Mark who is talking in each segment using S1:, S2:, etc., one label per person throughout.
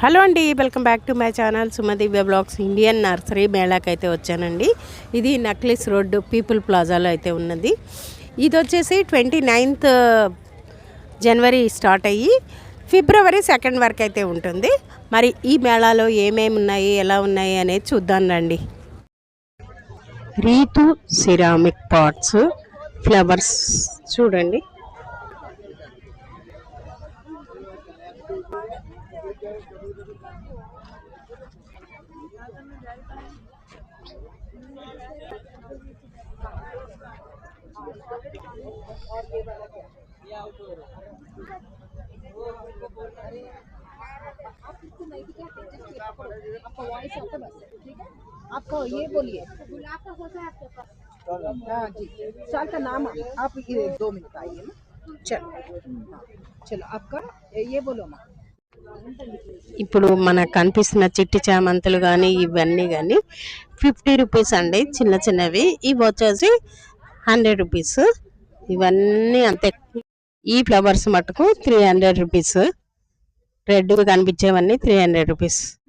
S1: Hello అండి welcome back to my channel Sumadivya blogs. Indian nursery మేళాకి అయితే వచ్చానండి. ఇది నక్లెస్ రోడ్డు పీపుల్ ప్లాజాలో అయితే ఉన్నది. ఇది వచ్చేసి ట్వంటీ నైన్త్ జనవరి స్టార్ట్ అయ్యి ఫిబ్రవరి సెకండ్ వరకు అయితే ఉంటుంది. మరి ఈ మేళాలో ఏమేమి ఉన్నాయి ఎలా ఉన్నాయి అనేది చూద్దాం రండి. రీతు సిరామిక్ పాట్స్ ఫ్లవర్స్ చూడండి.
S2: आपका वॉइस आता बस ठीक है आपको ये बोलिए गुलाब का होता है आपके पास हाँ जी साल का नाम आप ये दो मिनट आइए ना चलो हाँ, चलो आपका ये बोलो माँ
S1: ఇప్పుడు మనకు కనిపిస్తున్న చిట్టి చామంతులు కానీ ఇవన్నీ కానీ ఫిఫ్టీ రూపీస్ అండి చిన్న చిన్నవి ఇవి వచ్చేసి హండ్రెడ్ రూపీస్ ఇవన్నీ అంతే ఈ ఫ్లవర్స్ మటుకు త్రీ హండ్రెడ్ రూపీస్ రెడ్ కనిపించేవన్నీ త్రీ హండ్రెడ్ రూపీస్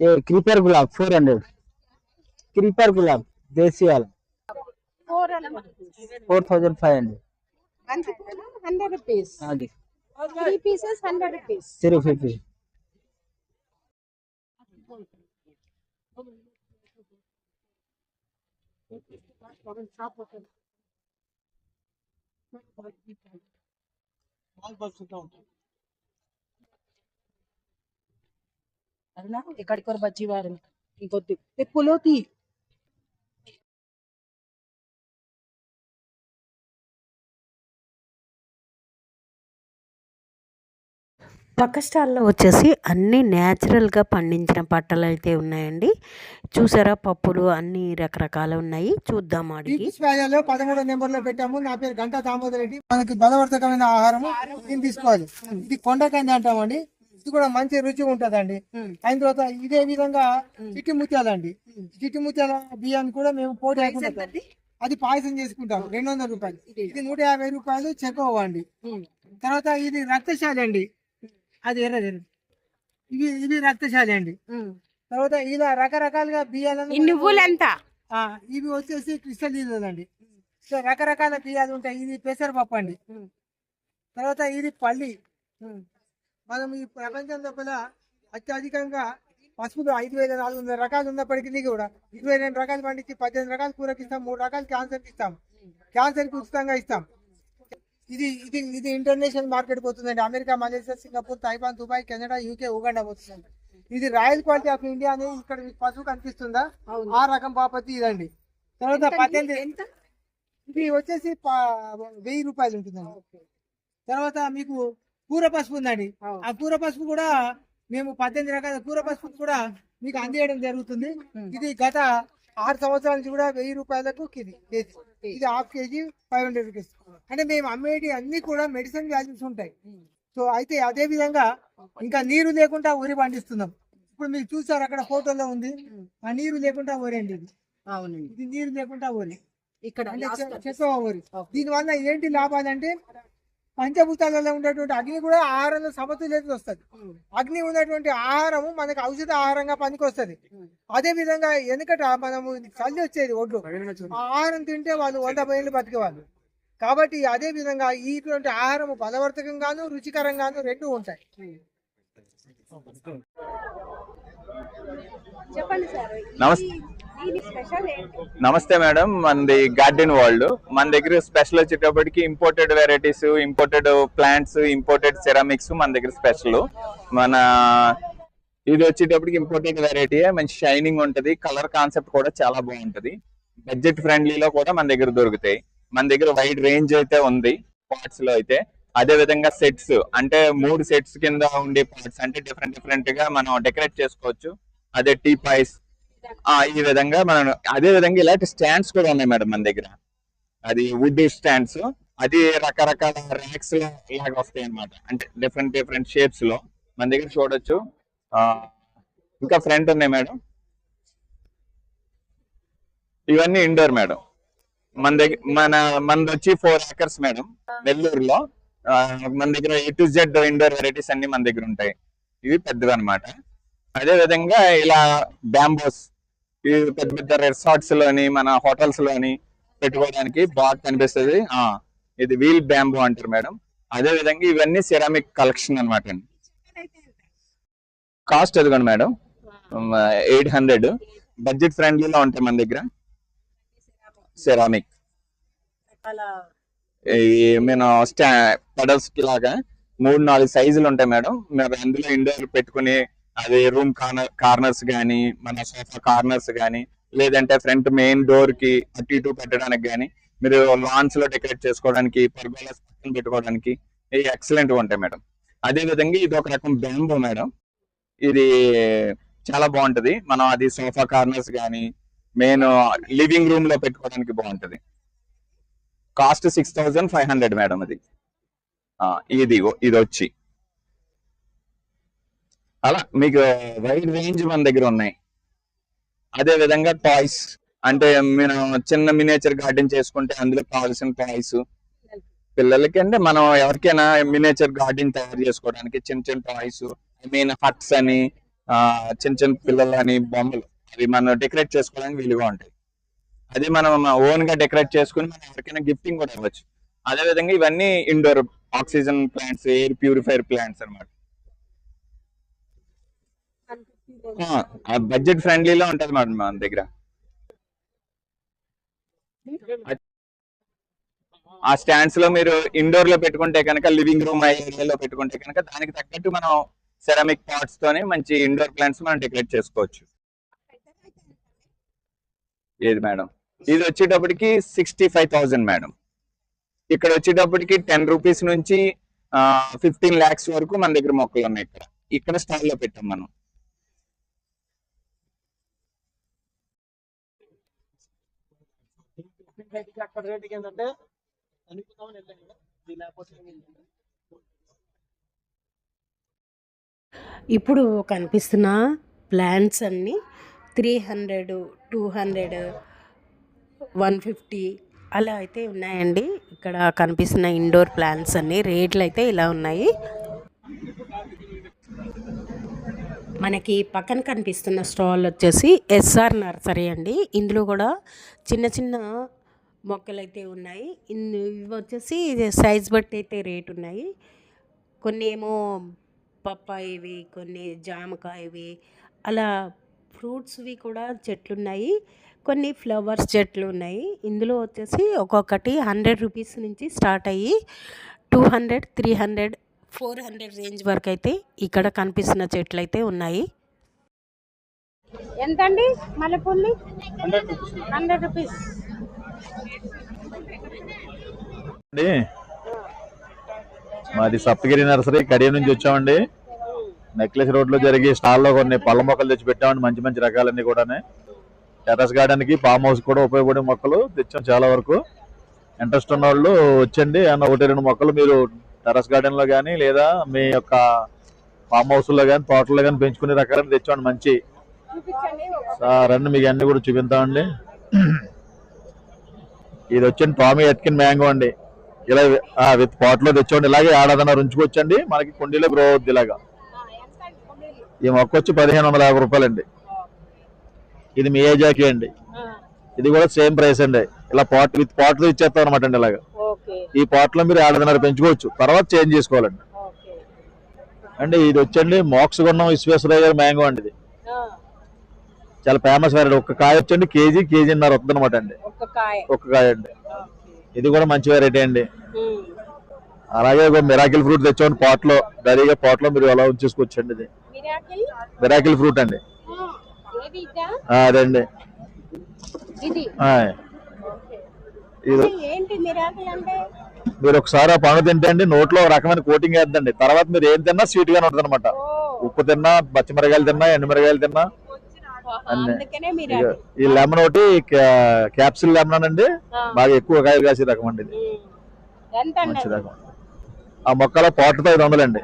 S3: क्रीपर गुलाब फोर हंड्रेड क्रीपर गुलाब देसी वाला। Four thousand five hundred
S2: hundred rupees
S3: हाँ जी।
S2: Three pieces hundred rupees
S3: zero fifty
S2: అన్నా ఎక్కడికి బజ్జి వారు? ఇంకొద్ది. పులోతి
S1: పక్క స్టాల్లో వచ్చేసి అన్ని న్యాచురల్గా పండించిన బట్టలు అయితే ఉన్నాయండి. చూసారా పప్పులు అన్ని రకరకాలు ఉన్నాయి. చూద్దాం అడిగి
S4: పదమూడో నెంబర్లో పెట్టాము. నా పేరు గంటా దామోదర్ రెడ్డి. మనకి బలవర్తకమైన ఆహారం తీసుకోవాలి. ఇది కొండకంది అంటామండి. ఇది కూడా మంచి రుచి ఉంటదండి. అయిన తర్వాత ఇదే విధంగా చిట్టి ముత్యాలండి. చిట్టి ముత్యాల బియ్యాన్ని కూడా మేము పోటీ. అది పాయసం చేసుకుంటాం రెండు వందల రూపాయలు. ఇది. నూట యాభై రూపాయలు చెక్కవ అండి తర్వాత ఇది రక్తశాలి అండి. అది ఎర్రది. ఇవి ఇవి రక్తశాలి అండి. తర్వాత ఇలా రకరకాలుగా బియ్యాలను
S1: నువ్వులు ఎంత
S4: ఇవి వచ్చేసి క్రిస్టల్ అండి సో రకరకాల బియ్యాలు ఉంటాయి. ఇది పెసరపప్పు అండి. తర్వాత ఇది పల్లి. మనం ఈ ప్రపంచం లోపల అత్యధికంగా పసుపులు ఐదు వేల నాలుగు వందల రకాలు ఉన్నప్పటికీ కూడా ఇరవై రెండు రకాలు పండించి పద్దెనిమిది రకాలు కూరకి ఇస్తాం మూడు రకాలు క్యాన్సర్కి ఇస్తాం. క్యాన్సర్కి ఉచితంగా ఇస్తాం. ఇది ఇది ఇది ఇంటర్నేషనల్ మార్కెట్ పోతుందండి. America Malaysia Singapore Taiwan Dubai Canada UK Uganda పోతుందండి. ఇది రాయల్ క్వాలిటీ ఆఫ్ ఇండియా అనేది ఇక్కడ మీకు పసుపు కనిపిస్తుందా? ఆ రకం బాపతి ఇదండి. తర్వాత పద్దెనిమిది ఇది వచ్చేసి వెయ్యి రూపాయలు ఉంటుందండి. తర్వాత మీకు కూర పసుపు ఉందండి. ఆ కూర పసుపు కూడా మేము పద్దెనిమిది రకాల కూర పసుపు కూడా మీకు అందియడం జరుగుతుంది. ఇది గత ఆరు సంవత్సరాల నుంచి కూడా వెయ్యి రూపాయలకు ఇది కేజీ. ఇది half KG five hundred rupees. అంటే మేము అమ్మేటి అన్ని కూడా మెడిసిన్ వాల్యూస్ ఉంటాయి. సో అయితే అదే విధంగా ఇంకా నీరు లేకుండా వరి పండిస్తున్నాం. ఇప్పుడు మీరు చూసారు అక్కడ ఫోటోలో ఉంది. ఆ నీరు లేకుండా వరి అండి ఇది.
S2: అవునండి.
S4: ఇది నీరు లేకుండా వరి.
S2: ఇక్కడ
S4: అంటే చె- చెక్క వరి. దీని వల్ల ఏంటి లాభాలంటే పంచభూతాలలో ఉన్నటువంటి అగ్ని కూడా ఆహారంలో సమతుల్యత వస్తుంది. అగ్ని ఉన్నటువంటి ఆహారము మనకు ఔషధ ఆహారంగా పనికి వస్తుంది అదే విధంగా వెనుకట మనము చల్లి వచ్చేది ఒడ్లు. ఆహారం తింటే వాళ్ళు వంద పైలు బతికేవాళ్ళు. కాబట్టి అదే విధంగా ఇటువంటి ఆహారం బలవర్తకంగాను రుచికరంగాను రెండు ఉంటాయి.
S2: చెప్పండి సార్
S5: నమస్తే. నమస్తే మేడం మనది గార్డెన్ వరల్డ్ మన దగ్గర స్పెషల్ వచ్చేటప్పటికి imported varieties imported plants imported ceramics మన దగ్గర స్పెషల్ మన ఇది వచ్చేటప్పటికి ఇంపోర్టెడ్ వెరైటీ మంచి షైనింగ్ ఉంటది. కలర్ కాన్సెప్ట్ కూడా చాలా బాగుంటది. బడ్జెట్ ఫ్రెండ్లీలో కూడా మన దగ్గర దొరుకుతాయి. మన దగ్గర వైడ్ రేంజ్ అయితే ఉంది పార్ట్స్లో అయితే. అదే విధంగా సెట్స్ అంటే మూడు సెట్స్ కింద ఉండే పార్ట్స్ అంటే డిఫరెంట్ డిఫరెంట్గా మనం డెకరేట్ చేసుకోవచ్చు. అదే టీ పాయిస్ ఈ విధంగా మనం అదే విధంగా ఇలాంటి స్టాండ్స్ కూడా ఉన్నాయి మేడం మన దగ్గర. అది వుడ్ స్టాండ్స్ అది రకరకాల ర్యాక్స్ లాగా వస్తాయి అన్నమాట అంటే డిఫరెంట్ డిఫరెంట్ షేప్స్లో. మన దగ్గర చూడొచ్చు. ఇంకా ఫ్రంట్ ఉన్నాయి మేడం. ఇవన్నీ ఇండోర్ మేడం. మన దగ్గర మన మనది వచ్చి ఫోర్ ఏకర్స్ మేడం. నెల్లూరులో. మన దగ్గర A to Z indoor varieties అన్ని మన దగ్గర ఉంటాయి. ఇవి పెద్దవి అనమాట అదే విధంగా ఇలా బ్యాంబోస్ ఇవి పెద్ద పెద్ద రిసార్ట్స్లోని మన హోటల్స్లోని పెట్టుకోవడానికి బాగా కనిపిస్తుంది. ఆ ఇది వీల్ బ్యాంబో అంటారు మేడం. అదే విధంగా ఇవన్నీ సిరామిక్ కలెక్షన్ అనమాట అండి. కాస్ట్ ఎదుగండి మేడం. Eight hundred. బడ్జెట్ ఫ్రెండ్లీలో ఉంటాయి మన దగ్గర. సెరామిక్. మన స్టా పెడల్స్ లాగా మూడు నాలుగు సైజులు ఉంటాయి మేడం. మీరు అందులో ఇండోర్ పెట్టుకుని అది రూమ్ కార్నర్ కార్నర్స్ కానీ మన సోఫా కార్నర్స్ కానీ లేదంటే ఫ్రంట్ మెయిన్ డోర్కి అటు ఇటు పెట్టడానికి కానీ మీరు లాన్స్లో డెకరేట్ చేసుకోవడానికి పర్గోలాస్ పక్కన పెట్టుకోవడానికి ఇవి ఎక్సలెంట్ ఉంటాయి మేడం. అదే విధంగా ఇది ఒక రకం బ్యాంబో మేడం. ఇది చాలా బాగుంటది. మనం అది సోఫా కార్నర్స్ కానీ మెయిన్ లివింగ్ రూమ్లో పెట్టుకోవడానికి బాగుంటది. Cost six thousand five hundred madam అది. ఇది ఇది వచ్చి. అలా మీకు వైడ్ రేంజ్ మన దగ్గర ఉన్నాయి. అదే విధంగా టాయ్స్. అంటే మనం చిన్న మినేచర్ గార్డెన్ చేసుకుంటే అందులో కావాల్సిన టాయ్స్. పిల్లలకి అంటే మనం ఎవరికైనా మినేచర్ గార్డెన్ తయారు చేసుకోవడానికి చిన్న చిన్న టాయ్స్ ఐ మీన్ హట్స్ అని చిన్న చిన్న పిల్లలు అని బొమ్మలు అవి మనం డెకరేట్ చేసుకోవడానికి వీలుగా ఉంటాయి. అది మనం ఓన్గా డెకరేట్ చేసుకుని మనం ఎవరికైనా గిఫ్టింగ్ కూడా ఇవ్వచ్చు. అదే విధంగా ఇవన్నీ indoor oxygen plants air purifier plants అన్నమాట. బడ్జెట్ ఫ్రెండ్లీలో ఉంటుంది మేడం మన దగ్గర. ఆ స్టాండ్స్లో మీరు ఇండోర్లో పెట్టుకుంటే కనుక లివింగ్ రూమ్ ఏరియాలో పెట్టుకుంటే కనుక దానికి తగ్గట్టు మనం సెరామిక్ పాట్స్ తోనే మంచి ఇండోర్ ప్లాంట్స్ మనం డెకరేట్ చేసుకోవచ్చు. ఏది మేడం ఇది వచ్చేటప్పటికి సిక్స్టీ ఫైవ్ థౌసండ్ మేడం ఇక్కడ వచ్చేటప్పటికి టెన్ రూపీస్ నుంచి ఫిఫ్టీన్ లాక్స్ వరకు మన దగ్గర మొక్కలు ఉన్నాయి ఇక్కడ. ఇక్కడ స్టాల్లో పెట్టాం మనం.
S3: అక్కడ రేటుకి ఏంటంటే అనుకుందామని వెళ్ళాను ఇది లేకపోతే
S1: ఇప్పుడు కనిపిస్తున్న ప్లాంట్స్ అన్నీ three hundred two hundred one fifty అలా అయితే ఉన్నాయండి. ఇక్కడ కనిపిస్తున్న ఇండోర్ ప్లాంట్స్ అన్నీ రేట్లు అయితే ఇలా ఉన్నాయి. మనకి పక్కన కనిపిస్తున్న స్టాల్ వచ్చేసి ఎస్ఆర్ నర్సరీ అండి. ఇందులో కూడా చిన్న చిన్న మొక్కలు అయితే ఉన్నాయి ఇవి వచ్చేసి సైజ్ బట్టి అయితే రేట్ ఉన్నాయి. కొన్ని ఏమో పప్పాయివి కొన్ని జామకాయవి అలా ఫ్రూట్స్వి కూడా చెట్లు ఉన్నాయి కొన్ని ఫ్లవర్స్ చెట్లు ఉన్నాయి. ఇందులో వచ్చేసి ఒక్కొక్కటి హండ్రెడ్ రూపీస్ నుంచి స్టార్ట్ అయ్యి two hundred three hundred four hundred range వరకు అయితే ఇక్కడ కనిపిస్తున్న చెట్లు అయితే ఉన్నాయి. ఎంతండి? మల్లెపూలు హండ్రెడ్ రూపీస్
S6: మాది సప్తగిరి నర్సరీ కడియం నుంచి వచ్చామండి. నెక్లెస్ రోడ్లో జరిగి స్టాల్లో కొన్ని పళ్ళ మొక్కలు తెచ్చి పెట్టామండి మంచి మంచి రకాలన్నీ కూడా టెర్రస్ గార్డెన్కి ఫామ్ హౌస్ కూడా ఉపయోగపడే మొక్కలు తెచ్చాం చాలా వరకు. ఇంట్రెస్ట్ ఉన్న వాళ్ళు వచ్చండి అన్న ఒకటి రెండు మొక్కలు మీరు టెర్రస్ గార్డెన్లో కానీ లేదా మీ యొక్క ఫామ్ హౌస్లో కానీ తోటలో కానీ పెంచుకునే రకాలను తెచ్చామండి మంచి. రండి మీకు అన్ని కూడా చూపిద్దామండి. ఇది వచ్చి టామీ ఎట్కిన్ మ్యాంగో అండి. ఇలా విత్ పాట్లో తెచ్చోండి ఇలాగే ఆడదన్నారు ఉంచుకోవచ్చండి మనకి కుండీలో గ్రో అవుద్ది ఇలాగా. ఈ మొక్క వచ్చి పదిహేను వందల యాభై రూపాయలండి. ఇది మీ ఏజాకి అండి. ఇది కూడా సేమ్ ప్రైస్ అండి. ఇలా పాట్ విత్ పాట్లో ఇచ్చేస్తాం అనమాట అండి ఇలాగా. ఈ పాట్లో మీరు ఆడదన్నారు పెంచుకోవచ్చు. తర్వాత చేంజ్ చేసుకోవాలండి. అండి ఇది వచ్చండి మోక్షగుండం విశ్వేశ్వరయ్య గారి మ్యాంగో అండి ఇది. చాలా ఫేమస్ వెరైటీ ఒక కాయ వచ్చండి కేజీ కేజీన్నర వస్తుంది అనమాట అండి.
S1: ఒక కాయ.
S6: అండి. ఇది కూడా మంచి వెరైటీ అండి. అలాగే ఒక మిరాకిల్ ఫ్రూట్ తెచ్చామండి పాట్లో డైరీగా పాట్లో మీరు అలా ఉంచేసుకోవచ్చండి ఇది. మిరాకిల్ ఫ్రూట్ అండి. అదండి. మీరు ఒకసారి ఆ పండు తింటే అండి నోట్లో ఒక రకమైన కోటింగ్ వేద్దండి. తర్వాత మీరు ఏం తిన్నా స్వీట్ గానే ఉంటుంది అనమాట ఉప్పు తిన్నా పచ్చిమిరకాయలు తిన్నా ఎండుమిరకాయలు తిన్నా అన్నీ.
S1: అందుకనే మీరు
S6: ఇక ఈ లెమన్ ఒకటి క్యాప్సిల్ లెమన్ అండి. బాగా ఎక్కువ కాయలు కాసే రకం అండి ఇది. మంచి? రకం. ఆ మొక్కల పాటుతో ఐదు వందలు అండి.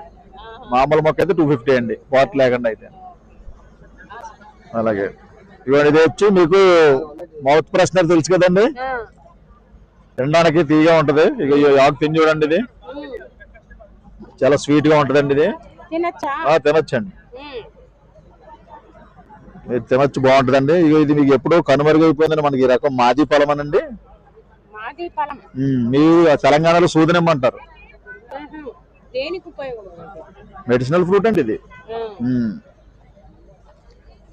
S6: మామూలు మొక్క అయితే టూ ఫిఫ్టీ అండి. పాట్ లేకుండా అయితే. అలాగే. ఇవాళ ఇది వచ్చి మీకు మౌత్ ఫ్రెషనర్ తెలుసు కదండి. తినడానికి తీగా ఉంటది. ఇక ఆకు తిని చూడండి ఇది. చాలా స్వీట్గా ఉంటదండి ఇది.
S1: తినచ్చా?
S6: ఆ తినొచ్చండి. ఇది తినొచ్చు బాగుంటదండి. ఇది మీకు ఎప్పుడో కనుమరుగైపోయిందని మనకి ఈ రకం మాజీ పొలం అనండి.
S1: మాది ఫలం.
S6: ఉమ్, మీరు తెలంగాణలో సూదనం అంటారు మెడిసినల్ ఫ్రూట్ అండి ఇది.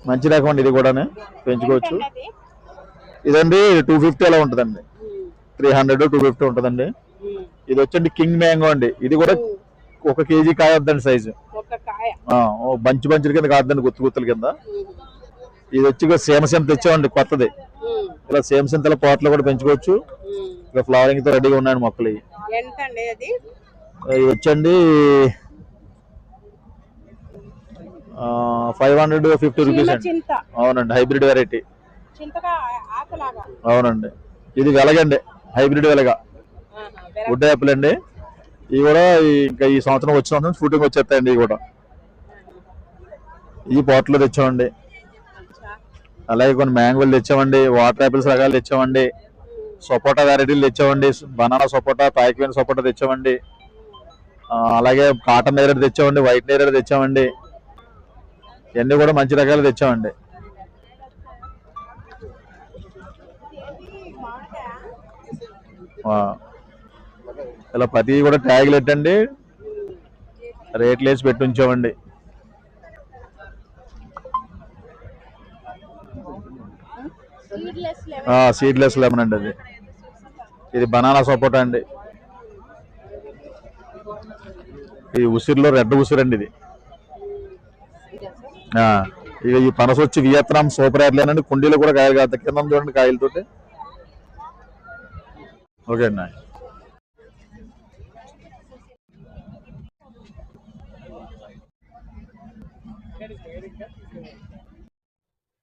S6: మంచి రకం అండి ఇది కూడా పెంచుకోవచ్చు.
S1: అండి?
S6: ఇదండి టూ ఫిఫ్టీ అలా ఉంటదండి. త్రీ హండ్రెడ్ టూ ఫిఫ్టీ ఉంటదండి. ఇది వచ్చండి కింగ్ మ్యాంగో అండి. ఇది కూడా ఒక కేజీ కాయ. వద్దండి సైజు బంచి బంచుల కింద కాదండి గుత్తు గుత్తుల కింద. ఇది వచ్చి ఇక సేమ సెంత తెచ్చామండి కొత్తది. ఇలా సేమ సెంతల పోట్లో కూడా పెంచుకోవచ్చు. ఇక ఫ్లవరింగ్తో రెడీగా ఉన్నాయండి మొక్కలు ఇవి. వచ్చండి. ఫైవ్ హండ్రెడ్ ఫిఫ్టీ రూపీస్ అండి. అవునండి హైబ్రిడ్ వెరైటీ అవునండి. ఇది వెలగండి హైబ్రిడ్ వెలగ. వుడ్ యాపిల్ అండి. ఇవి కూడా ఇంకా ఈ సంవత్సరం వచ్చిన సంవత్సరం షూటింగ్ వచ్చేస్తాయండి ఇవి కూడా. ఈ పోట్లో తెచ్చామండి. అలాగే కొన్ని మ్యాంగోలు తెచ్చామండి వాటర్ యాపిల్స్ రకాలు తెచ్చామండి సపోటా వెరైటీలు తెచ్చామండి బనానా సపోటా ప్యాకింగ్ సపోటా తెచ్చామండి. అలాగే కాటన్ నేరేడు తెచ్చామండి వైట్ నేరేడు తెచ్చామండి. ఇవన్నీ కూడా మంచి రకాలు తెచ్చామండి. ఇలా ప్రతి కూడా ట్యాగులు పెట్టండి రేట్లు వేసి పెట్టి ఉంచామండి.
S1: సీడ్లెస్ లెమన్
S6: అండి అది. ఇది బనానా సపోటా అండి. ఈ ఉసిరిలో రెడ్ ఉసిరి అండి ఇది. ఆ, ఇక ఈ పనస వచ్చి వియత్నాం సూపర్ ఎయిర్లేనండి కుండీలో కూడా కాయలు కాదు. కింద చూడండి కాయలతోటి. ఓకే అండి.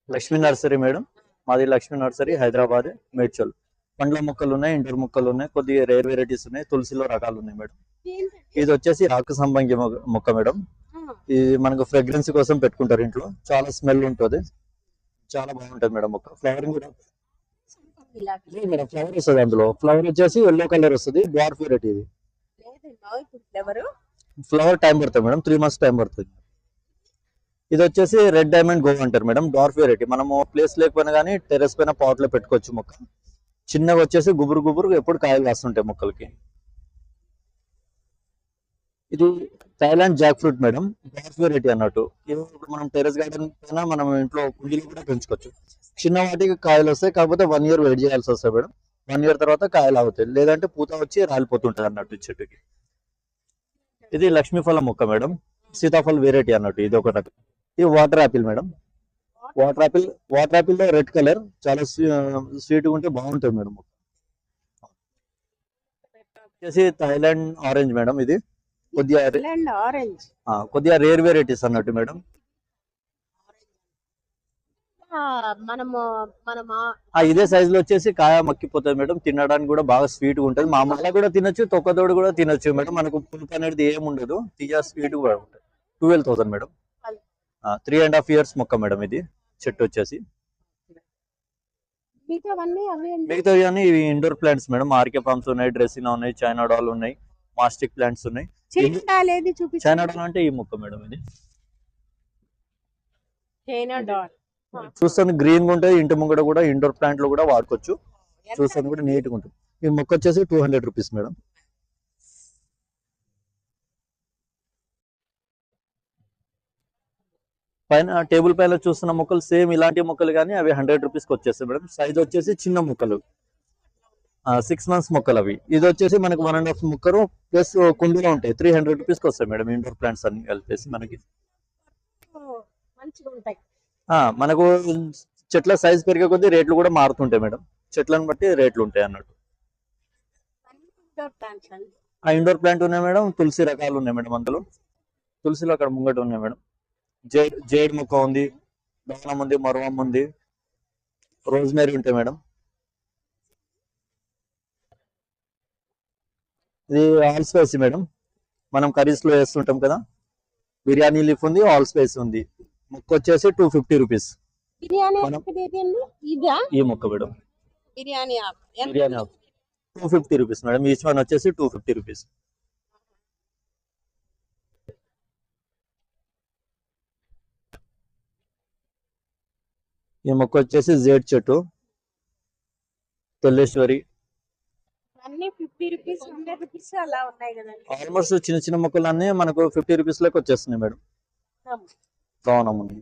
S7: Lakshmi nursery madam. మాది లక్ష్మీ నర్సరీ హైదరాబాద్ మేడ్చల్. పండ్ల మొక్కలు ఉన్నాయి ఇంటర్ మొక్కలు ఉన్నాయి కొద్దిగా రేర్ వెరైటీస్ ఉన్నాయి తులసిలో రకాలు ఉన్నాయి మేడం. ఇది వచ్చేసి ఆకు సంబంగి మొక్క మేడం. ఇది మనకు ఫ్రెగ్రెన్స్ కోసం పెట్టుకుంటారు ఇంట్లో. చాలా స్మెల్ ఉంటుంది. చాలా బాగుంటుంది మేడం మొక్క. ఫ్లవరింగ్ కూడా మేడం ఫ్లవర్ వస్తుంది అందులో. ఫ్లవర్ వచ్చేసి ఎల్లో కలర్ వస్తుంది డ్వార్ఫ్ వెరైటీ ఇది. ఫ్లవర్ టైం పడుతుంది మేడం త్రీ మంత్స్ టైం పడుతుంది. ఇది వచ్చేసి రెడ్ డైమండ్ గో అంటారు మేడం. డార్ఫ్ వెరైటీ మనము ప్లేస్ లేకపోయినా కానీ టెరెస్ పైన పాట్లో పెట్టుకోవచ్చు మొక్క. చిన్నగా వచ్చేసి గుబురు గుబురు ఎప్పుడు కాయలు కాస్తుంటాయి మొక్కలకి. ఇది Thailand jackfruit madam. Dwarf variety అన్నట్టు. ఇప్పుడు మనం టెరెస్ గార్డెన్ పైన మనం ఇంట్లో కుండీలు కూడా పెంచుకోవచ్చు. చిన్న వాటికి కాయలు వస్తాయి కాకపోతే వన్ ఇయర్ వెయిట్ చేయాల్సి వస్తాయి మేడం. వన్ ఇయర్ తర్వాత కాయలు అవుతాయి లేదంటే పూత వచ్చి రాలిపోతుంటది అన్నట్టు చెట్టుకి. ఇది లక్ష్మీఫలం మొక్క మేడం. సీతాఫల్ వెరైటీ అన్నట్టు. ఇది ఒక రకం. ఇది water apple madam water apple water యాపిల్లో red colour చాలా స్వీట్గా ఉంటే బాగుంటుంది మేడం వచ్చేసి థైలాండ్ ఆరెంజ్ మేడం ఇది. కొద్దిగా
S1: ఆరెంజ్
S7: కొద్దిగా రేర్ వెరైటీస్ అన్నట్టు మేడం
S1: మనము
S7: ఇదే సైజ్లో వచ్చేసి కాయ మక్కిపోతుంది మేడం తినడానికి కూడా బాగా స్వీట్గా ఉంటుంది. మామూలు అలా కూడా తినొచ్చు తొక్కతోడు కూడా తినొచ్చు మేడం మనకు పులుపు అనేది ఏం ఉండదు. తీయ స్వీట్ కూడా ఉంటుంది. Twelve thousand madam three and half years మొక్క మేడం ఇది చెట్టు వచ్చేసి. మిగతా ఇవి indoor plants madam. Areca palms ఉన్నాయి డ్రెస్సినా ఉన్నాయి చైనా డాల్ ఉన్నాయి మాస్టిక్ ప్లాంట్స్ ఉన్నాయి.
S1: చైనా
S7: డాల్ అంటే ఈ మొక్క మేడం ఇది. చూస్తాను గ్రీన్గా ఉంటుంది ఇంటి ముంగడ కూడా ఇండోర్ ప్లాంట్లో కూడా వాడుకోవచ్చు. చూస్తాను కూడా నీట్గా ఉంటుంది. ఈ మొక్క వచ్చేసి టూ హండ్రెడ్ రూపీస్ మేడం. పైన టేబుల్ పైన చూస్తున్న మొక్కలు సేమ్ ఇలాంటి మొక్కలు కానీ అవి హండ్రెడ్ రూపీస్కి వచ్చేస్తాయి మేడం. సైజ్ వచ్చేసి చిన్న మొక్కలు. సిక్స్ మంత్స్ మొక్కలు అవి. ఇది వచ్చేసి మనకు వన్ అండ్ హాఫ్ మొక్కలు ప్లస్ కుండీలో ఉంటాయి. త్రీ హండ్రెడ్ రూపీస్కి వస్తాయి మేడం ఇండోర్ ప్లాంట్స్ అన్ని కలిపేసి మనకి. మనకు చెట్ల సైజ్ పెరిగే కొద్దీ రేట్లు కూడా మారుతుంటాయి మేడం. చెట్లను బట్టి రేట్లు ఉంటాయి అన్నట్టు. ఆ ఇండోర్ ప్లాంట్ ఉన్నాయి మేడం. తులసి రకాలు ఉన్నాయి మేడం అందులో. తులసిలో అక్కడ ముంగట ఉన్నాయి మేడం. జేడ్ జేడ్ మొక్క ఉంది. దవనం ఉంది మరువం ఉంది. రోజ్మేరీ ఉంటాయి మేడం. ఇది ఆల్ స్పైసీ మేడం. మనం కర్రీస్లో వేస్తుంటాం కదా. బిర్యానీ లీఫ్ ఉంది ఆల్ స్పైసీ ఉంది. ముక్క వచ్చేసి టూ ఫిఫ్టీ రూపీస్. ఈ ముక్క
S1: madam.
S7: Biryani? Biryani two fifty rupees madam. Each one వచ్చేసి టూ ఫిఫ్టీ రూపీస్. ఈ మొక్క వచ్చేసి జేడ్ చెట్టు. తెల్లేశ్వరి.
S1: అన్ని
S7: ఆల్మోస్ట్ చిన్న చిన్న మొక్కలన్నీ మనకు ఫిఫ్టీ రూపీస్లోకి వచ్చేస్తున్నాయి మేడం. దావనం ఉంది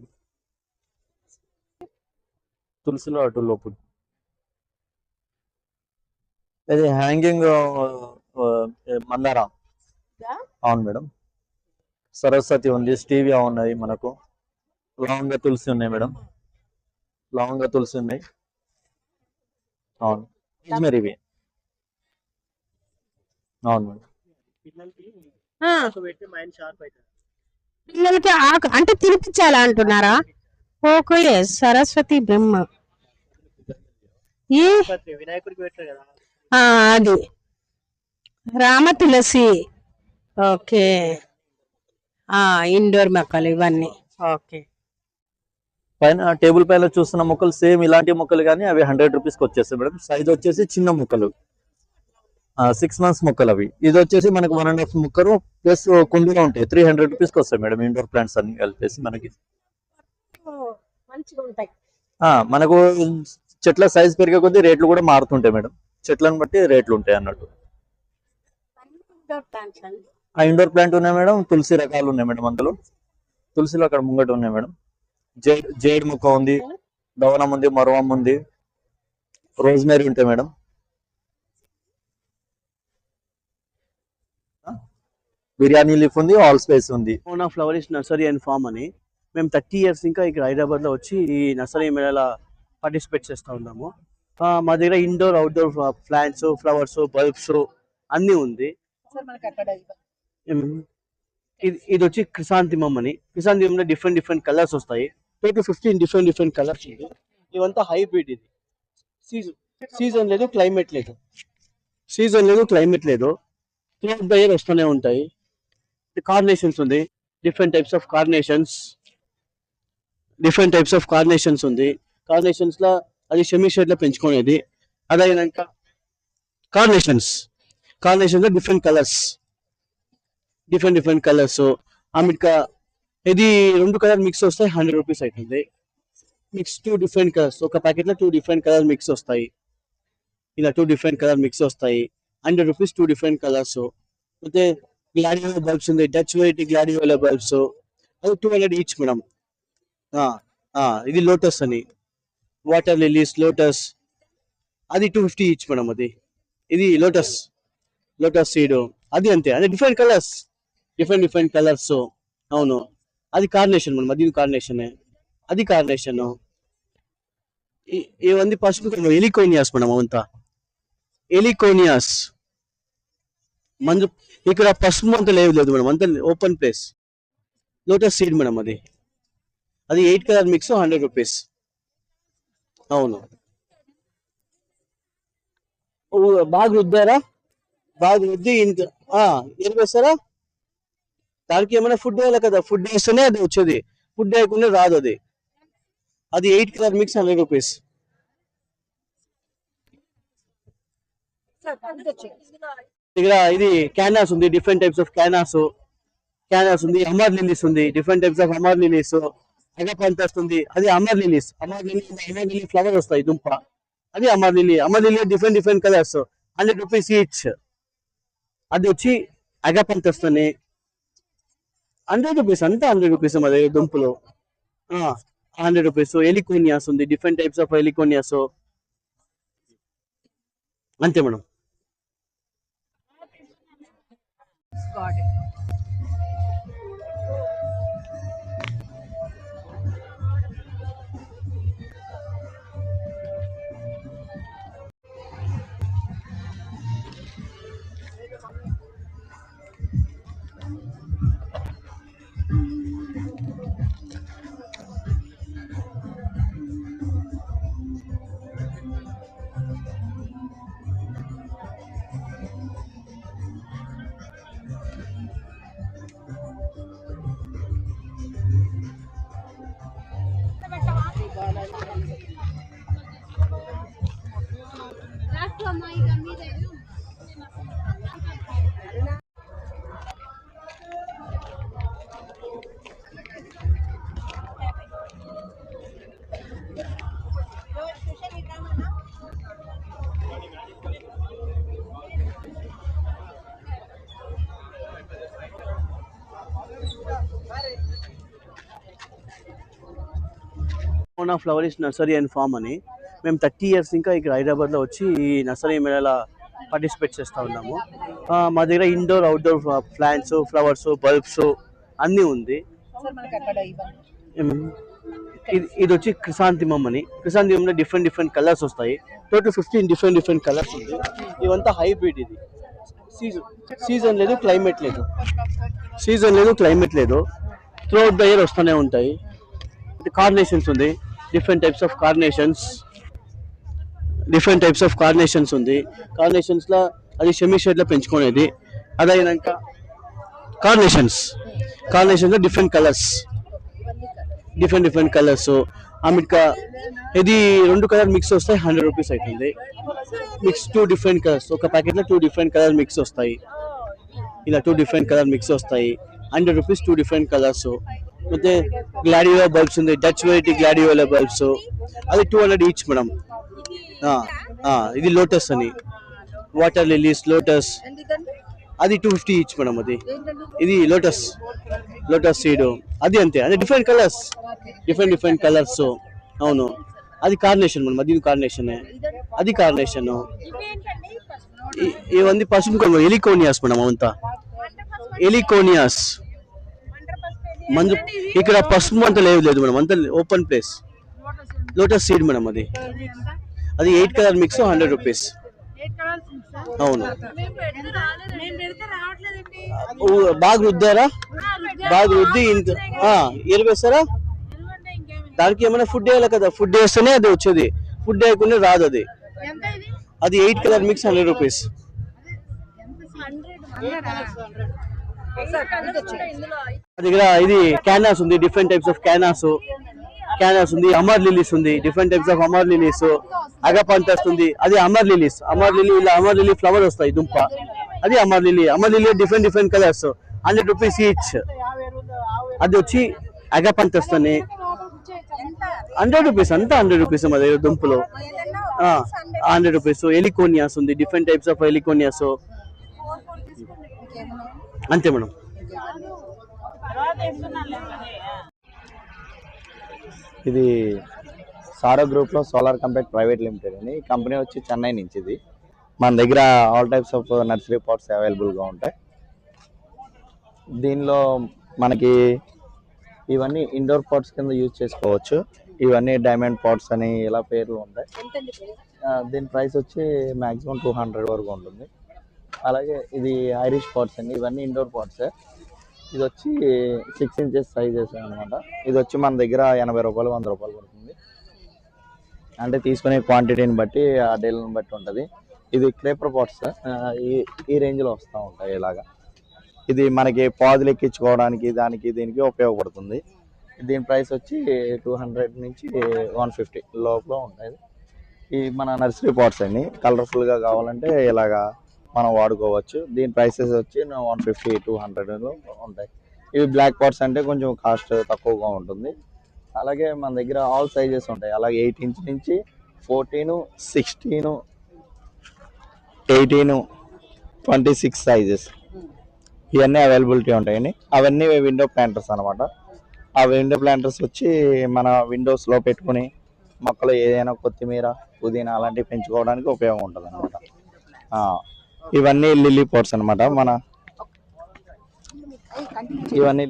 S7: తులసిలో అటు లోపు ఇది హ్యాంగింగ్ మందార? అవును మేడం. సరస్వతి ఉంది స్టీవియా ఉన్నాయి మనకు. లవంగ తులసి ఉన్నాయి మేడం. లవంగ తులసి ఉన్నాయి అవును. మరి ఇవి. అవును మేడం.
S1: పిల్లలకి ఆకు అంటే తినిపించాలా అంటున్నారా? ఓకే సరస్వతి బ్రహ్మ. ఈ
S3: వినాయకుడికి పెట్టారు కదా
S1: ఆ, అది. రామ తులసి. ఓకే. ఆ ఇండోర్ మొక్కలు ఇవన్నీ. ఓకే.
S7: పైన టేబుల్ పైన చూస్తున్న మొక్కలు సేమ్ ఇలాంటి మొక్కలు కానీ అవి హండ్రెడ్ రూపీస్కి వచ్చేస్తాయి మేడం. సైజ్ వచ్చేసి చిన్న మొక్కలు. సిక్స్ మంత్స్ మొక్కలు అవి. ఇది వచ్చేసి మనకు వన్ అండ్ హాఫ్ మొక్కలు ప్లస్ కుండీలో ఉంటాయి. త్రీ హండ్రెడ్ రూపీస్కి వస్తాయి మేడం ఇండోర్ ప్లాంట్స్ అన్ని కలిపేసి మనకి. మనకు చెట్ల సైజ్ పెరిగే కొద్దీ రేట్లు కూడా మారుతుంటాయి మేడం. చెట్లను బట్టి రేట్లు ఉంటాయి అన్నట్టు.
S1: ఇండోర్
S7: ప్లాంట్ ఉన్నాయి మేడం. తులసి రకాలు ఉన్నాయి మేడం అందులో. తులసిలో అక్కడ ముంగట ఉన్నాయి మేడం. జేడ్ జేడ్ మొక్క ఉంది దవనం ఉంది మరువం ఉంది. రోజ్మేరీ ఉంటాయి మేడం. బిర్యానీ లీఫ్ ఉంది ఆల్ స్పైస్ ఉంది.
S3: Own of florist nursery and farm అని. మేము థర్టీ ఇయర్స్ ఇంకా ఇక్కడ హైదరాబాద్లో వచ్చి ఈ నర్సరీ మేళ పార్టిసిపేట్ చేస్తూ ఉన్నాము. మా దగ్గర indoor outdoor plants flowers bulbs అన్నీ ఉంది. ఇది వచ్చి క్రిసాంతిమం అని. క్రిసాంతిమంలో డిఫరెంట్ డిఫరెంట్ కలర్స్ వస్తాయి. Total fifteen different different colours ఉంది. ఇవంతా హైబ్రిడ్ ఇది. సీజన్ సీజన్ లేదు క్లైమేట్ లేదు. సీజన్ లేదు క్లైమేట్ లేదు. ద ఇయర్ వస్తూనే ఉంటాయి. కార్నేషన్స్ ఉంది. Different types of carnations. Different types of carnations ఉంది. కార్నేషన్స్లో అది షెమీ షేడ్లో పెంచుకునేది. అదైనాక carnations. కార్నేషన్స్లో different colours. Different different colours. ఆమెక ఇది రెండు కలర్ మిక్స్ వస్తాయి హండ్రెడ్ రూపీస్ అవుతుంది మిక్స్ టూ డిఫరెంట్ కలర్స్ ఒక ప్యాకెట్లో టూ డిఫరెంట్ కలర్ మిక్స్ వస్తాయి. ఇలా టూ డిఫరెంట్ కలర్ మిక్స్ వస్తాయి. Hundred rupees two different colours అయితే గ్లాడియోల బల్బ్స్ ఉంది డచ్ వెరైటీ గ్లాడియోల బల్బ్స్ అది టూ హండ్రెడ్ ఈచ్ మేడం ఇది లోటస్ అని. వాటర్ లిలీస్ లోటస్ అది టూ ఫిఫ్టీ ఈచ్ మేడం అది. ఇది లోటస్ లోటస్ సీడ్ అది అంతే. అదే different colours different different colours అవును. అది కార్నేషన్ మేడం అది కార్నేషన్ అది కార్నేషన్ ఇవన్నీ పసుపు ఎలికోనియాస్ మేడం అవంతా ఎలికోనియాస్ మందు ఇక్కడ పసుపు అంత లేదు లేదు మేడం అంత open place lotus seed madam అది. అది eight colour mix hundred rupees అవును. ఓ, బాగా రుద్దారా? బాగా రుద్ది ఇంత ఎరివేస్తారా దానికి ఏమైనా ఫుడ్ వేయాలి కదా ఫుడ్ వేస్తేనే అది వచ్చేది. ఫుడ్ వేయకుండా రాదు అది. అది eight colour mix hundred rupees ఇక్కడ ఇది క్యానాస్ ఉంది different types of cannas. Cannas ఉంది అమర్ లిలీస్ ఉంది different types of amaryllis agapanthus ఉంది అది amaryllis amaryllis amaryllis flower వస్తాయి దుంప. అది amaryllis amaryllis different different colours hundred rupees each అది వచ్చి అగపంతస్ అని హండ్రెడ్ రూపీస్ అంతా హండ్రెడ్ రూపీస్ మరి దుంపలు. Hundred rupees. ఎలికోనియాస్ ఉంది డిఫరెంట్ టైప్స్ ఆఫ్ ఎలికోనియాస్. అంతే madam. Of florist nursery and farm అని. మేము థర్టీ ఇయర్స్ ఇంకా ఇక్కడ హైదరాబాద్లో వచ్చి ఈ నర్సరీ మేళలో పార్టిసిపేట్ చేస్తూ ఉన్నాము. మా దగ్గర indoor outdoor plants flowers bulbs అన్నీ ఉంది. ఇది వచ్చి క్రిసాంతిమం అని. క్రిసాంతిమంలో డిఫరెంట్ డిఫరెంట్ కలర్స్ వస్తాయి. Total fifteen different different colours ఉంది. ఇవంతా హైబ్రిడ్ ఇది. సీజన్ సీజన్ లేదు క్లైమేట్ లేదు. సీజన్ లేదు క్లైమేట్ లేదు. త్రూఅవుట్ ద ఇయర్ వస్తూనే ఉంటాయి. కార్నేషన్స్ ఉంది. Different types of carnations different types of carnations ఉంది. కార్నేషన్స్లో అది షెమీ షేడ్లో పెంచుకునేది. అదైనాక carnations కార్నేషన్స్లో different colours different different colours ఆమెక ఇది రెండు కలర్ మిక్స్ వస్తాయి హండ్రెడ్ రూపీస్ అవుతుంది మిక్స్ టూ డిఫరెంట్ కలర్స్ ఒక ప్యాకెట్లో టూ డిఫరెంట్ కలర్ మిక్స్ వస్తాయి. ఇలా టూ డిఫరెంట్ కలర్ మిక్స్ వస్తాయి. Hundred rupees two different colours ಮತ್ತೆ గ్లాడియో బల్బ్స్ ఉంది డచ్ వెరైటీ గ్లాడియోల బల్బ్స్ అది టూ హండ్రెడ్ ఈచ్ మేడం ఆ, ఆ, ఇది లోటస్ అని వాటర్ లిలీస్ లోటస్
S2: అండ్ ఇదండి
S3: అది టూ ఫిఫ్టీ ఈచ్ మేడం అది
S2: ఏంటండి
S3: ఇది లోటస్ లోటస్ సీడ్ అది అంతే అదే different colours different different colours అవును అది కార్నేషన్ మేడం అది కార్నేషన్ అది కార్నేషన్ ఇవన్నీ పసుపు కొమ్మ ఎలికోనియాస్ మేడం అవంతా ఎలికోనియాస్ మందు ఇక్కడ పసుపు అంత లేదు లేదు మేడం. అంత open place. Lotus seed madam అది. అది eight colour mix hundred rupees అవును. బాగా రుద్దారా? బాగా రుద్ది ఇంత ఆ, ఎరువేస్తారా? దానికి ఏమైనా ఫుడ్ వేయాలి కదా. ఫుడ్ వేస్తేనే అది వచ్చేది. ఫుడ్ వేయకుండా రాదు అది. అది eight colour mix hundred rupees దగ్గర ఇది క్యానాస్ ఉంది different types of cannas cannas ఉంది అమర్ లిలీస్ ఉంది different types of amaryllis. Agapanthus ఉంది అది అమర్ లిలీస్. అమర్ లిలీ ఇలా అమర్ లిలీ ఫ్లవర్ వస్తాయి దుంప. అది amaryllis. Amaryllis different different colours hundred rupees each అది వచ్చి అగపంతస్ అని హండ్రెడ్ రూపీస్ అంతా హండ్రెడ్ రూపీస్ మా దగ్గర దుంపలు. హండ్రెడ్ రూపీస్ ఎలికోనియాస్ ఉంది డిఫరెంట్ టైప్స్ ఆఫ్ ఎలికోనియాస్ అంతే మేడం.
S8: ఇది సారో గ్రూప్లో సోలార్ కంపెనీ ప్రైవేట్ లిమిటెడ్ అని. ఈ కంపెనీ వచ్చి చెన్నై నుంచి ఇది. మన దగ్గర all types of nursery pots అవైలబుల్గా ఉంటాయి. దీనిలో మనకి ఇవన్నీ ఇండోర్ పాట్స్ కింద యూజ్ చేసుకోవచ్చు. ఇవన్నీ డైమండ్ పాట్స్ అని ఇలా పేర్లు ఉంటాయి. ఆ, దీని ప్రైస్ వచ్చి మాక్సిమం టూ హండ్రెడ్ వరకు ఉంటుంది. అలాగే ఇది ఐరిష్ పాట్స్ అండి. ఇవన్నీ ఇండోర్ పాట్స్ ఇది వచ్చి సిక్స్ ఇంచెస్ సైజెస్ అనమాట ఇది వచ్చి మన దగ్గర ఎనభై రూపాయలు వంద రూపాయలు పడుతుంది. అంటే తీసుకునే క్వాంటిటీని బట్టి ఆ డీల్ని బట్టి ఉంటుంది. ఇది క్లేపర్ పాట్స్ ఈ ఈ రేంజ్లో వస్తూ ఉంటాయి ఇలాగా. ఇది మనకి పాదులు ఎక్కించుకోవడానికి దానికి దీనికి ఉపయోగపడుతుంది. దీని ప్రైస్ వచ్చి టూ హండ్రెడ్ నుంచి వన్ ఫిఫ్టీ లోపల ఉంటాయి. ఈ మన నర్సరీ పాట్స్ అండి. కలర్ఫుల్గా కావాలంటే ఇలాగా మనం వాడుకోవచ్చు. దీని ప్రైసెస్ వచ్చి వన్ ఫిఫ్టీ టూ హండ్రెడ్లో ఉంటాయి. ఇవి బ్లాక్ పాట్స్ అంటే కొంచెం కాస్ట్ తక్కువగా ఉంటుంది. అలాగే మన దగ్గర ఆల్ సైజెస్ ఉంటాయి. అలాగే ఎయిట్ ఇంచ్ నుంచి forty sixty eighty twenty six sizes ఇవన్నీ అవైలబిలిటీ ఉంటాయండి. అవన్నీ విండో ప్లాంటర్స్ అనమాట ఆ విండో ప్లాంటర్స్ వచ్చి మన విండోస్లో పెట్టుకుని మొక్కలు ఏదైనా కొత్తిమీర పుదీనా అలాంటివి పెంచుకోవడానికి ఉపయోగం ఉంటుంది అనమాట ఇవన్నీ లిల్లీ పోట్స్ అన్నమాట. మన ఇవన్నీ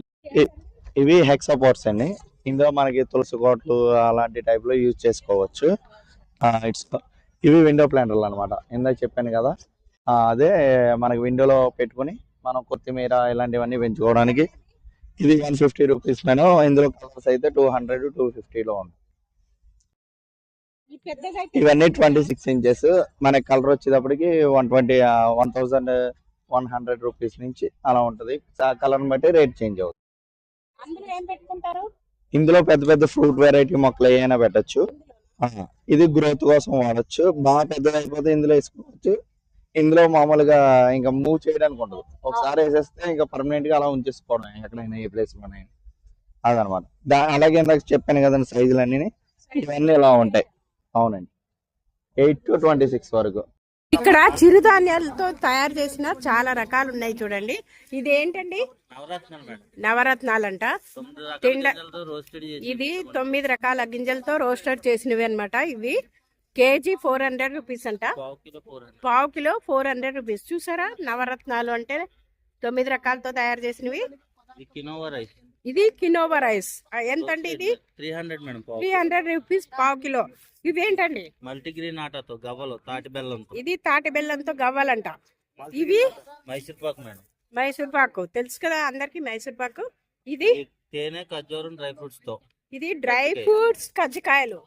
S8: ఇవి హెక్సా పోట్స్ అండి. ఇందులో మనకి తులసి కోట్లు అలాంటి టైప్లో లో యూజ్ చేసుకోవచ్చు. ఇట్స్ ఇవి విండో ప్లాంటర్లు అనమాట ఇందాక చెప్పాను కదా. అదే మనకి విండోలో పెట్టుకుని మనం కొత్తిమీర ఇలాంటివన్నీ పెంచుకోవడానికి ఇది వన్ ఫిఫ్టీ రూపీస్ నేను ఇందులో కలర్స్ అయితే టూ హండ్రెడ్ టూ ఫిఫ్టీలో ఉంది ఇవన్నీ ట్వంటీ సిక్స్ ఇంచెస్. మనకి కలర్ వచ్చేటప్పటికి one twenty one thousand one hundred rupees నుంచి అలా ఉంటది. ఆ కలర్ బట్టి రేట్ చేంజ్ అవుతుంది. ఇందులో పెద్ద పెద్ద ఫ్రూట్ వెరైటీ మొక్కలు ఏమైనా పెట్టచ్చు. ఇది గ్రోత్ కోసం వాడచ్చు. బాగా పెద్దది అయిపోతే ఇందులో వేసుకోవచ్చు. ఇందులో మామూలుగా ఇంకా మూవ్ చేయడానికి ఉండదు. ఒకసారి వేసేస్తే ఇంకా పర్మనెంట్గా అలా ఉంచేసుకోవడం ఎక్కడైనా ఏ ప్లేస్లోనే అదనమాట. అలాగే ఇందాక చెప్పాను కదండి సైజులు అన్ని ఇవన్నీ ఇలా ఉంటాయి. అవునండి. ఎయిట్ టు ట్వంటీ సిక్స్ వరకు.
S1: ఇక్కడ చిరుధాన్యాలతో తయారు చేసిన చాలా రకాలు ఉన్నాయి చూడండి. ఇది ఏంటండి నవరత్నాలంట. తిండ ఇది తొమ్మిది రకాల గింజలతో రోస్టెడ్ చేసినవి అన్నమాట ఇవి. కేజీ ఫోర్ హండ్రెడ్ రూపీస్ అంట. పావు కిలో ఫోర్ హండ్రెడ్ రూపీస్. చూసారా? నవరత్నాలు అంటే తొమ్మిది రకాలతో తయారు చేసినవి.
S9: Quinoa rice.
S1: ఇది కినోవా రైస్. ఆ, ఎంతండి ఇది?
S9: Three hundred madam
S1: three hundred rupees పావు కిలో. ఇవేంటండి?
S9: మల్టీగ్రీన్ ఆటాతో గవ్వలు తాటి బెల్లంతో.
S1: ఇది తాటి బెల్లంతో గవ్వాలంట. ఇవి?
S9: మైసూర్ పాక్ మేడం.
S1: మైసూర్ పాకు. తెలుసు కదా అందరికి మైసూర్ పాకు? ఇది?
S9: తేనె ఖర్జూరం డ్రై ఫ్రూట్స్తో
S1: ఇది డ్రై ఫ్రూట్స్ కజ్జికాయలు.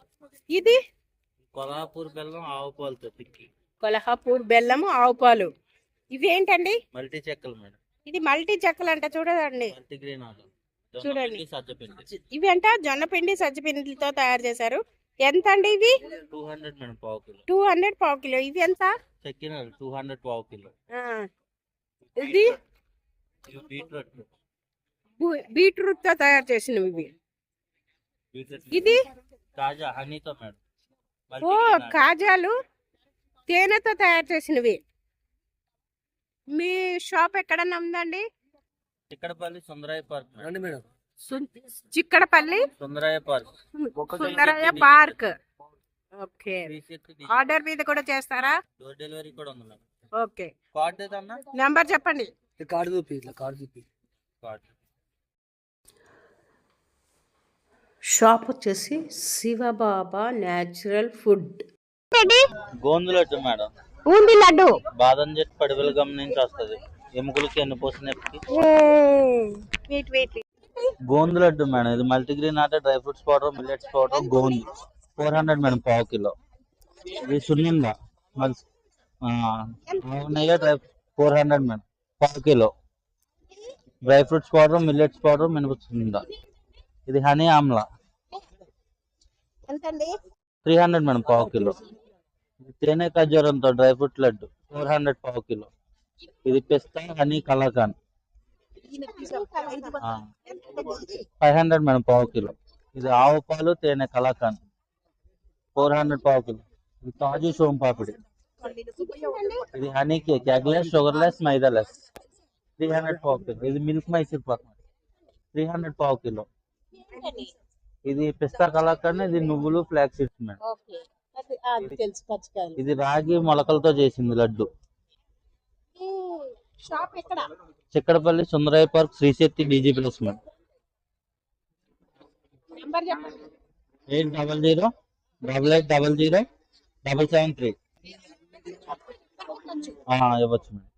S1: ఇది?
S9: కొల్హాపూర్ బెల్లం ఆవు పాలతో తిక్కి
S1: కొల్హాపూర్ బెల్లము ఆవు పాలు. ఇవి ఏంటండి
S9: మల్టీ చెక్కలు మేడం.
S1: ఇది మల్టీ చెక్కలు అంట చూడదండి.
S9: మల్టీగ్రీన్ ఆట.
S1: చూడండి. ఇవి అంట జొన్నపిండి సజ్జపిండితో తయారు చేశారు. ఎంత అండి ఇవి?
S9: టూ హండ్రెడ్ మేడం పావు కిలో.
S1: టూ హండ్రెడ్ పావు కిలో. ఇవి ఎంత?
S9: చెక్కినారు టూ హండ్రెడ్ పావు కిలో.
S1: ఇది?
S9: బీట్రూట్.
S1: బీట్రూట్తో తయారు చేసినవి ఇవి. ఇది?
S9: తాజా హనీతో మేడం.
S1: ఓ కాజాలు తేనెతో తయారు చేసినవి. మీ షాప్ ఎక్కడన్నా ఉందండి?
S9: చిక్కడపల్లి సుందరాయ పార్క్. మేడం.
S1: సు-
S9: Chikkadpally?
S1: Sundaraya park. Sundarayya
S9: park. Okay.
S1: Order మీద కూడా చేస్తారా?
S9: డోర్ డెలివరీ కూడా ఉంది మేడం.
S1: ఓకే.
S9: కార్డ్ ఏదన్నా?
S1: నంబర్ చెప్పండి.
S3: కార్డు చూపి ఇట్లా కార్డు చూపి.
S9: కార్డ్.
S1: షాప్ వచ్చేసి శివబాబా న్యాచురల్ ఫుడ్.
S9: గోందు లడ్డు మేడం.
S1: ఉంది లడ్డు.
S9: బాదం చెట్టు పడివెల గమ్ నుంచి వస్తుంది. ఎముకలకి ఎన్ని
S1: వెయిట్
S9: గోందు లడ్డు మేడం. ఇది మల్టీగ్రీన్ ఆట dry fruits powder millets powder గోందు four hundred madam పావు కిలో. ఇది సున్నిందా. నెయ్యి డ్రై ఫోర్ హండ్రెడ్ మేడం. పావు kilo. Dry fruits powder millets powder మినప సున్నిందా. ఇది honey Amla. Three hundred madam పావు కిలో. తేనె ఖర్జూరంతో dry fruit laddu. Four hundred పావు కిలో. ఇది పిస్తా హనీ కలాకాన్ ఫైవ్ హండ్రెడ్ మేడం పావు కిలో. ఇది ఆవు పాలు తేనె కలాకాన్ ఫోర్ హండ్రెడ్ పావు కిలో. ఇది కాజు సోంపాపిడి ఇది హనీ కేక్ ఎగ్లెస్ షుగర్లెస్ మైదాలెస్. త్రీ హండ్రెడ్ పావు కిలో. ఇది milk Mysore pak three hundred పావు కిలో. ఇది పిస్తా కలాకాన్ ఇది నువ్వులు ఫ్లాక్ సీడ్స్ మేడం. ఇది రాగి మొలకలతో చేసింది లడ్డు.
S1: షాప్ ఎక్కడ?
S9: Chikkadpally Sundarayya park Srishakti DG plus madam
S1: number చెప్పండి.
S9: Eight double zero double eight double zero double seven three. ఇవ్వచ్చు మేడం.